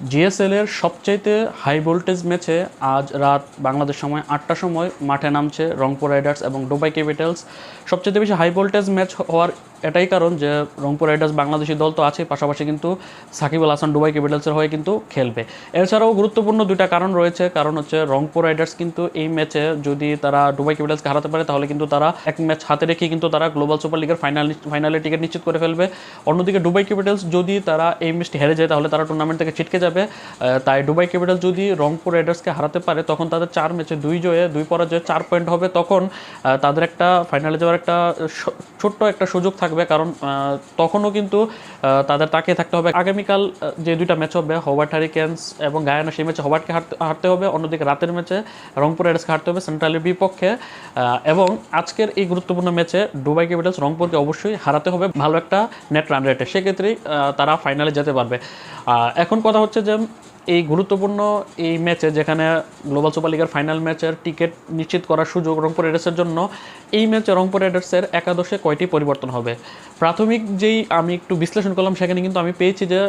GSL এর সবচাইতে high voltage ম্যাচে আজ রাত বাংলাদেশ সময় আটটার সময় মাঠে নামছে রংপুর রাইডার্স এবং দুবাই ক্যাপিটালস। সবচেয়ে বেশি হাই ভোল্টেজ ম্যাচ হওয়ার এটাই কারণ যে রংপুর রাইডার্স বাংলাদেশি দল তো আছে পাশাপাশি কিন্তু সাকিব আল হাসান দুবাই ক্যাপিটালসের হয়ে কিন্তু খেলবে। এছাড়াও গুরুত্বপূর্ণ দুইটা কারণ রয়েছে, কারণ হচ্ছে রংপুর রাইডার্স কিন্তু এই ম্যাচে যদি তারা ডুবাই ক্যাপিটালসকে হারাতে পারে, তাহলে কিন্তু তারা এক ম্যাচ হাতে রেখে কিন্তু তারা গ্লোবাল সুপার লিগের ফাইনাল ফাইনালে টিকিট নিশ্চিত করে ফেলবে। অন্যদিকে ডুবাই ক্যাপিটালস যদি তারা এই ম্যাচটি হেরে যায়, তাহলে তারা টুর্নামেন্ট থেকে ছিটকে যাবে। তাই দুবাই ক্যাপিটাল যদি রংপুর রাইডার্সকে হারাতে পারে, তখন তাদের চার ম্যাচে দুই জয়ে, দুই পরাজয়ে চার পয়েন্ট হবে। তখন তাদের একটা ফাইনালে যাওয়ার একটা ছোট্ট একটা সুযোগ থাকবে, কারণ তখনও কিন্তু তাদের তাকিয়ে থাকতে হবে। আগামীকাল যে দুইটা ম্যাচ হবে হোবার্ট হারিকেন্স এবং গায়ানা সেই ম্যাচে হোবার্টকে হারতে হবে। অন্যদিকে রাতের ম্যাচে রংপুর রাইডার্সকে হারতে হবে সেন্ট্রালের বিপক্ষে। এবং আজকের এই গুরুত্বপূর্ণ ম্যাচে দুবাই ক্যাপিটালস রংপুরকে অবশ্যই হারাতে হবে। ভালো একটা নেট রান রেটে সেক্ষেত্রেই তারা ফাইনালে যেতে পারবে। এখন কথা হচ্ছে যে এই গুরুত্বপূর্ণ এই ম্যাচে যেখানে গ্লোবাল সুপার লিগের ফাইনাল ম্যাচের টিকিট নিশ্চিত করার সুযোগ রংপুর রাইডার্সের জন্য, এই ম্যাচে রংপুর রাইডার্সের একাদশে কয়টি পরিবর্তন হবে? প্রাথমিক যেই আমি একটু বিশ্লেষণ করলাম, সেখানে কিন্তু আমি পেয়েছি যে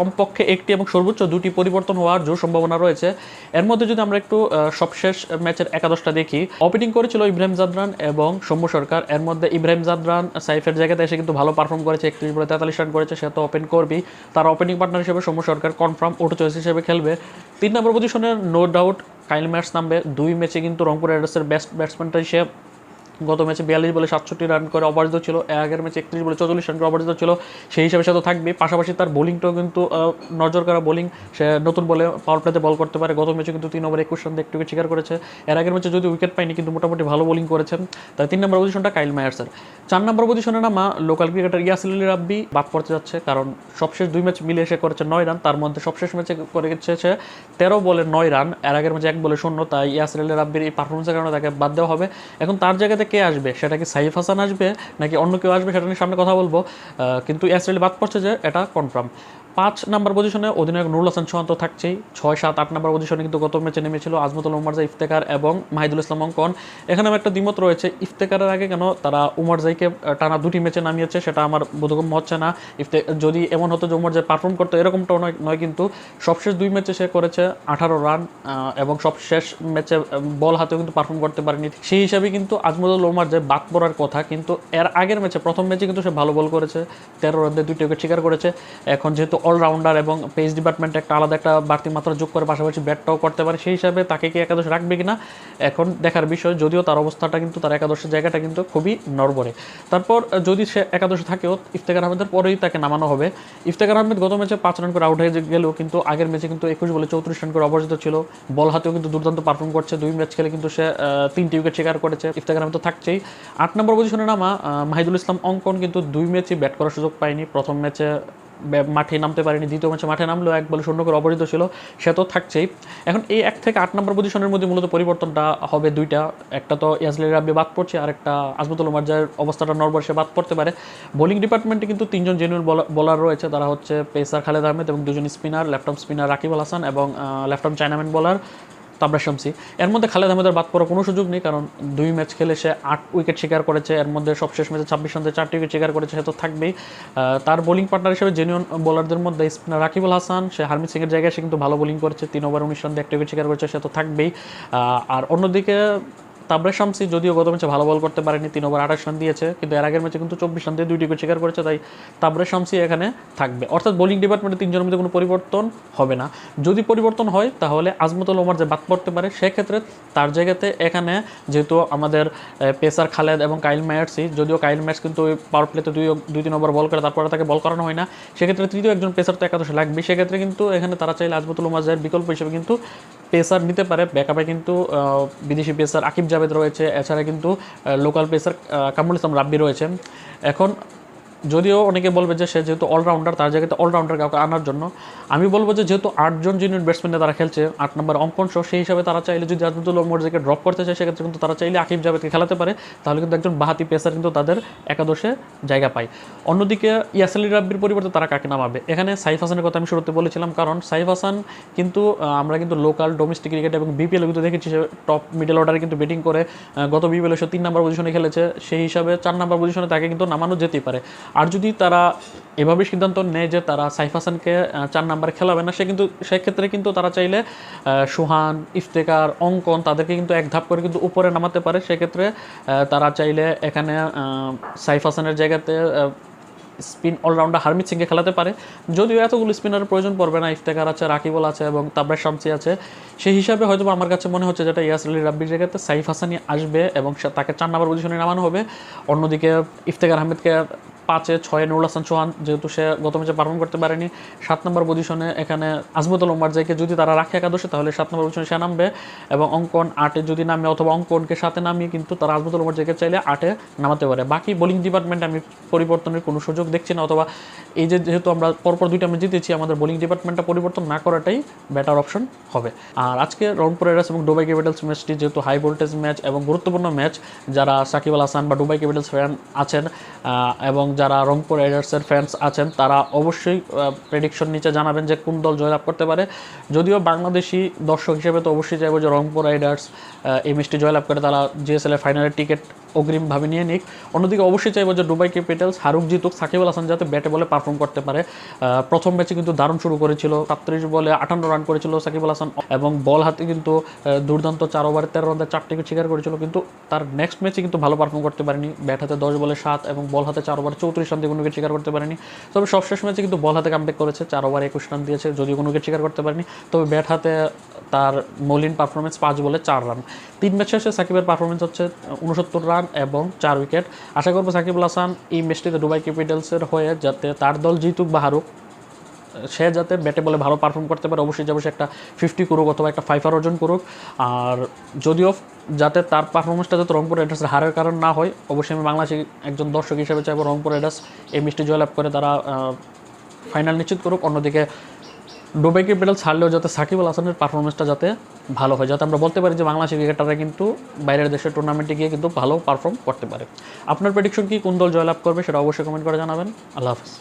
কমপক্ষে একটি এবং সর্বোচ্চ দুটি পরিবর্তন হওয়ার জোর সম্ভাবনা রয়েছে। এর মধ্যে যদি আমরা একটু সবশেষ ম্যাচের একাদশটা দেখি ওপেনিং করেছিল ইব্রাহিম জাদরান এবং সৌম্য সরকার। এর মধ্যে ইব্রাহিম জাদরান সাইফের জায়গাতে এসে কিন্তু ভালো পারফর্ম করেছে, একত্রিশ বলে তেতাল্লিশ রান করেছে, সে তো ওপেন করবি তার ওপেনিং পার্টনার হিসেবে Soumya Sarkar confirm auto choice হিসেবে খেলবে। তিন নম্বর পজিশনে নো ডাউট কাইল ম্যাটস নামবে। দুই ম্যাচে কিন্তু রংপুর রাইডার্সের বেস্ট ব্যাটসম্যানটা সে গত ম্যাচে বিয়াল্লিশ বলে সাতষট্টি রান করে অপরাজিত ছিল। আগের ম্যাচে একত্রিশ বলে চৌচল্লিশ রান করে অপরাজিত ছিল। সেই হিসাবে সে তো থাকবে। পাশাপাশি তার বোলিংটাও কিন্তু নজর করা বোলিং। সে নতুন বলে পাওয়ার প্লেতে বল করতে পারে। গত ম্যাচে কিন্তু তিন ওভার একুশ রান একটু শিকার করেছে। এর আগের ম্যাচে যদি উইকেট পায়নি, কিন্তু মোটামুটি ভালো বোলিং করেছেন। তাই তিন নম্বর পজিশনটা কাইল মায়ার্সের চার নম্বর পজিশনে নামা লোকাল ক্রিকেটার ইয়াসিল আলী রাব্বি বাদ পড়তে যাচ্ছে। কারণ সবশেষ দুই ম্যাচ মিলে এসে করেছে নয় রান। তার মধ্যে সবশেষ ম্যাচে করেছে সে তেরো বলে নয় রান। এর আগের ম্যাচে এক বলে শূন্য। তাই ইয়াসিল আলী রাব্বির এই পারফরমেন্সের কারণে তাকে বাদ দেওয়া হবে। এখন তার জায়গাতে কে আসবে? সেটা কি সাইফ হাসান আসবে নাকি অন্য কেউ আসবে? সেটা নিয়ে সামনে কথা বলব। কিন্তু ইয়াসিল বাদ পড়ছে যে, এটা কনফার্ম পাঁচ নাম্বার পজিশনে অধিনায়ক নুরুল হাসান সোহান তো থাকছেই। ছয়, সাত, আট নাম্বার পজিশনে কিন্তু গত ম্যাচে নেমেছিল আজমতুল উমারজা ইফতেকার এবং মাহিদুল ইসলাম অঙ্কন। এখানে আমার একটা দ্বিমত রয়েছে ইফতেকারের আগে কেন তারা উমরজাইকে টানা দুটি ম্যাচে নামিয়েছে সেটা আমার বোধগম্য হচ্ছে না। ইফতে, যদি এমন হতো যে উমরজাই পারফর্ম করতো, এরকমটাও নয় নয় কিন্তু সবশেষ দুই ম্যাচে সে করেছে আঠারো রান এবং সবশেষ ম্যাচে বল হাতেও কিন্তু পারফর্ম করতে পারেনি। সেই হিসাবে কিন্তু আজমতুল যে বাদ পড়ার কথা, কিন্তু এর আগের ম্যাচে, প্রথম ম্যাচে কিন্তু সে ভালো বল করেছে, তেরো রান দিয়ে দুইটি উইকেট শিকার করেছে। এখন যেহেতু অলরাউন্ডার এবং পেস ডিপার্টমেন্টে একটা আলাদা একটা বাড়তি মাত্রা যোগ করে পাশাপাশি ব্যাটটাও করতে পারে, সেই হিসাবে তাকে কি একাদশ রাখবে কিনা এখন দেখার বিষয়। যদিও তার অবস্থাটা কিন্তু, তার একাদশের জায়গাটা কিন্তু খুবই নড়বড়ে। তারপর যদি সে একাদশে থাকেও ইফতেখার আহমেদের পরেই তাকে নামানো হবে। ইফতেখার আহমেদ গত ম্যাচে পাঁচ রান করে আউট হয়ে গেলেও কিন্তু আগের ম্যাচে কিন্তু একুশ বলে চৌত্রিশ রান করে অপরাজিত ছিল। বল হাতেও কিন্তু দুর্দান্ত পারফর্ম করছে। দুই ম্যাচ খেলে কিন্তু সে তিনটি উইকেট শিকার করেছে। ইফতেখার আহমেদ তো থাকছেই। আট নম্বর পজিশনে নামা মাহিদুল ইসলাম অঙ্কন কিন্তু দুই ম্যাচই ব্যাট করার সুযোগ পায়নি। প্রথম ম্যাচে মাঠে নামতে পারেনি। দ্বিতীয় ম্যাচে মাঠে নামলো এক বলে শূন্য করে অপরাজিত ছিল। সে তো থাকছেই। এখন এই এক থেকে আট নম্বর পজিশনের মধ্যে মূলত পরিবর্তনটা হবে দুইটা। একটা তো ইয়াসলি রাব্বি বাদ পড়ছে, আর একটা আজমতুল মার্জার অবস্থাটা নরবর সে বাদ পড়তে পারে। বোলিং ডিপার্টমেন্টে কিন্তু তিনজন জেনুইন বলার রয়েছে। তারা হচ্ছে পেসার খালেদ আহমেদ এবং দুজন spinner left arm spinner Rakib Al Hasan এবং ল্যাপটপ চাইনাম্যান বলার তাবরা শামসি। এর মধ্যে খালেদ আহমেদের বাদ পড়ার কোনো সুযোগ নেই, কারণ দুই ম্যাচ খেলে সে আট উইকেট শিকার করেছে। এর মধ্যে সবশেষ ম্যাচে ছাব্বিশ রান চারটি উইকেট শিকার করেছে, সে তো থাকবেই। তার বোলিং পার্টনার হিসেবে জেনুয়ন বোলারদের মধ্যে স্পিনার রাকিবুল হাসান, সে হারমিত সিংয়ের জায়গায় সে কিন্তু ভালো বোলিং করেছে। তিন ওভার উনিশ রান একটা উইকেট শিকার করেছে, সে তো থাকবেই। আর অন্যদিকে তাবরে শামসি যদিও গত ম্যাচে ভালো বল করতে পারেনি, তিন ওভার আঠাশ রান দিয়েছে, কিন্তু এর আগের ম্যাচে কিন্তু চব্বিশ রান দিয়ে দুইটি উইকেট শিকার করেছে, তাই তাবরে শামসি এখানে থাকবে। অর্থাৎ বোলিং ডিপার্টমেন্টে তিনজনের মধ্যে কোনো পরিবর্তন হবে না। যদি পরিবর্তন হয়, তাহলে আজমতুল ওমর যে বাদ পড়তে পারে, সেক্ষেত্রে তার জায়গাতে এখানে যেহেতু আমাদের পেসার খালেদ এবং কাইল ম্যাটসি যদিও কাইল ম্যাটস কিন্তু পাওয়ার প্লেতে দুই দুই, তিন ওভার বল করে, তারপরে তাকে বল করানো হয় না, সেক্ষেত্রে তৃতীয় একজন পেসার তো একাদশে লাগবে। সেক্ষেত্রে কিন্তু এখানে তারা চাইলে আজমতুল ওমাজের বিকল্প হিসেবে কিন্তু পেসার নিতে পারে। ব্যাকআপে কিন্তু বিদেশি পেসার আকিব জাভেদ রয়েছে। এছাড়া কিন্তু লোকাল পেসার কামরুল ইসলাম রাব্বি রয়েছে এখন যদিও অনেকে বলবে যে সে যেহেতু অলরাউন্ডার তার জায়গাতে অলরাউন্ডার কাউকে আনার জন্য। আমি বলব যে যেহেতু আটজন জুনিয়র ব্যাটসম্যানে তারা খেলছে, আট নম্বর অঙ্কন সহ, সেই হিসাবে তারা চাইলে যদি আজমতুল মোর্জাকে ড্রপ করতে চায়, সেক্ষেত্রে কিন্তু তারা চাইলে আকিব জাভেদকে খেলাতে পারে। তাহলে কিন্তু একজন বাহাতি পেসার কিন্তু তাদের একাদশে জায়গা পায়। অন্যদিকে ইয়াসালি রাব্বির পরিবর্তে তারা কাকে নামাবে? এখানে সাইফ হাসানের কথা আমি শুরুতে বলেছিলাম, কারণ সাইফ হাসান কিন্তু আমরা কিন্তু লোকাল ডোমেস্টিক ক্রিকেট এবং বিপিএল কিন্তু দেখেছি সে টপ মিডল অর্ডারে কিন্তু ব্যাটিং করে গত বিপিএল সে তিন নম্বর পজিশনে খেলেছে। সেই হিসাবে চার নম্বর পজিশনে তাকে কিন্তু নামানো যেতেই পারে। আর যদি তারা এভাবে সিদ্ধান্ত নেয় যে তারা সাইফ হাসানকে চার নাম্বারে খেলাবে না, সে কিন্তু সেক্ষেত্রে কিন্তু তারা চাইলে সুহান ইফতেকার অঙ্কন তাদেরকে কিন্তু এক ধাপ করে কিন্তু উপরে নামাতে পারে। সেক্ষেত্রে তারা চাইলে এখানে সাইফ হাসানের জায়গাতে স্পিন অলরাউন্ডার হারমিত সিংকে খেলাতে পারে। যদিও এতগুলো স্পিনারের প্রয়োজন পড়বে না ইফতেকার আছে, রাকিবুল আছে এবং তাবরার শামসি আছে। সেই হিসাবে হয়তো আমার কাছে মনে হচ্ছে যেটা ইয়াস আলী রাব্বির জায়গাতে সাইফ হাসানি আসবে এবং তাকে চার নাম্বার পজিশনে নামানো হবে। অন্যদিকে ইফতেকার আহমেদকে পাঁচে, ছয়ে নুরুল হাসান চৌহান, যেহেতু সে গত ম্যাচে পারফর্ম করতে পারেনি, সাত নম্বর পজিশনে এখানে আজমতুল ওমর জাইকে যদি তারা রাখে একাদশে, তাহলে সাত নম্বর পজিশনে সে নামবে এবং অঙ্কন আটে যদি নামে অথবা অঙ্কনকে সাথে নামিয়ে কিন্তু তারা আজমতুল ওমর জাইকে চাইলে আটে নামাতে পারে। বাকি বোলিং ডিপার্টমেন্টে আমি পরিবর্তনের কোনো সুযোগ দেখছি না অথবা এই যে যেহেতু আমরা পরপর দুইটা ম্যাচ জিতেছি, আমাদের বোলিং ডিপার্টমেন্টটা পরিবর্তন না করাটাই বেটার অপশন হবে। আর আজকে রংপুর রাইডার্স এবং ডুবাই ক্যাপিটালস ম্যাচটি যেহেতু হাই ভোল্টেজ ম্যাচ এবং গুরুত্বপূর্ণ ম্যাচ যারা সাকিব আল হাসান বা ডুবাই ক্যাপিটালস ফ্যান আছেন এবং যারা রংপুর রাইডার্সের ফ্যান্স আছেন, তারা অবশ্যই প্রেডিকশন নিচে জানাবেন যে কোন দল জয়লাভ করতে পারে। যদিও বাংলাদেশি দর্শক হিসেবে তো অবশ্যই চাইব যে রংপুর রাইডার্স এই ম্যাচটি জয়লাভ করে তারা জিএসএল এর ফাইনালের টিকিট অগ্রিমভাবে নিয়ে নিক। অন্যদিকে অবশ্যই চাইব যে দুবাই ক্যাপিটালস হারুক জিতুক, সাকিব আল হাসান যাতে ব্যাটে বলে পারফর্ম করতে পারে। প্রথম ম্যাচে কিন্তু দারুণ শুরু করেছিল, সাতত্রিশ বলে আটান্ন রান করেছিল সাকিব আল হাসান এবং বল হাতে কিন্তু দুর্দান্ত চার ওভারে তেরো রানে চারটে উইকেট শিকার করেছিল, কিন্তু তার নেক্সট ম্যাচে কিন্তু ভালো পারফর্ম করতে পারেনি। ব্যাট হাতে দশ বলে সাত এবং বল হাতে চার ওভারে চৌত্রিশ রান দিয়ে কোনো শিকার করতে পারেনি। তবে সবশেষ ম্যাচে কিন্তু বল হাতে কামব্যাক করেছে, চার ওভার একুশ রান দিয়েছে, যদিও কোনো উইকেট শিকার করতে পারেনি। তবে ব্যাট হাতে তার মলিন পারফরমেন্স পাঁচ বলে চার রান। তিন ম্যাচ শেষে সাকিবের পারফরমেন্স হচ্ছে উনসত্তর রান এবং চার উইকেট আশা করব সাকিব হাসান এই ম্যাচটিতে দুবাই ক্যাপিটালসের হয়ে যাতে তার দল জিতুক বা হারুক। সে যাতে ব্যাটে বলে ভালো পারফর্ম করতে পারে, অবশ্যই যাবে সে একটা ফিফটি করুক অথবা একটা ফাইভার অর্জন করুক। আর যদিও যাতে তার পারফরমেন্সটা যাতে রংপুর রাইডার্সের হারের কারণ না হয়, অবশ্যই আমি বাংলাদেশি একজন দর্শক হিসেবে চাইব রংপুর রাইডার্স এই মিষ্টি জয়লাভ করে তারা ফাইনাল নিশ্চিত করুক। অন্যদিকে ডুবাই ক্যাপিটাল ছাড়লেও যাতে সাকিব আল হাসানের পারফরমেন্সটা যাতে ভালো হয়, যাতে আমরা বলতে পারি যে বাংলাদেশের ক্রিকেটাররা কিন্তু বাইরের দেশের টুর্নামেন্টে গিয়ে কিন্তু ভালো পারফর্ম করতে পারে। আপনার প্রেডিকশন কি? কোন দল জয়লাভ করবে? সেটা অবশ্যই কমেন্ট করে জানাবেন। আল্লাহ হাফিজ।